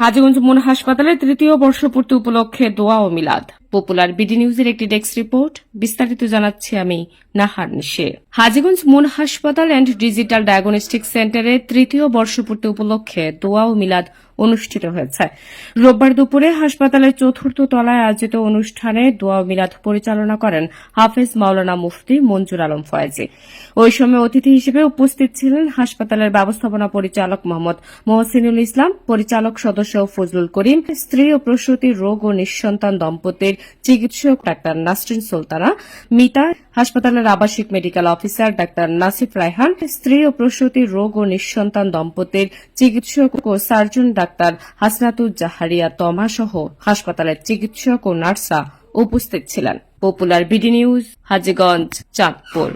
হাজিগঞ্জ মন হাসপাতালে তৃতীয় বর্ষপূর্তি উপলক্ষে দোয়া ও মিলাদ। পপুলার বিডি নিউজের একটি ডেস্ক রিপোর্ট। বিস্তারিত জানাচ্ছি আমি নাহার নিশে। হাজিগঞ্জ মন হাসপাতাল অ্যান্ড ডিজিটাল ডায়াগনস্টিক সেন্টারের তৃতীয় বর্ষপূর্তি উপলক্ষে দোয়া ও মিলাদ অনুষ্ঠিত হয়েছে। রোববার দুপুরে হাসপাতালের চতুর্থ তলায় আয়োজিত অনুষ্ঠানে দোয়া ও মিলাদ পরিচালনা করেন হাফেজ মাওলানা মুফতি মঞ্জুর আলম ফয়েজি। ওই সময় অতিথি হিসেবে উপস্থিত ছিলেন হাসপাতালের ব্যবস্থাপনা পরিচালক মোহাম্মদ মোহসিনুল ইসলাম, পরিচালক সদস্য ফজলুল করিম, স্ত্রী ও প্রসূতি রোগ ও নিঃসন্তান দম্পতির চিকিৎসক ডাক্তার নাসরিন সুলতানা মিতা হাসপাতালের আবাসিক medical officer doctor Nasif Raihan, স্ত্রী ও প্রসূতি রোগ ও নিঃসন্তান দম্পতির চিকিৎসক ও সার্জন ডাক্তার হাসনাতুজ্জাহারিয়া তমা সহ হাসপাতালের চিকিৎসক ও নার্সরা উপস্থিত ছিলেন। Popular BD news, Hajiganj, Chandpur.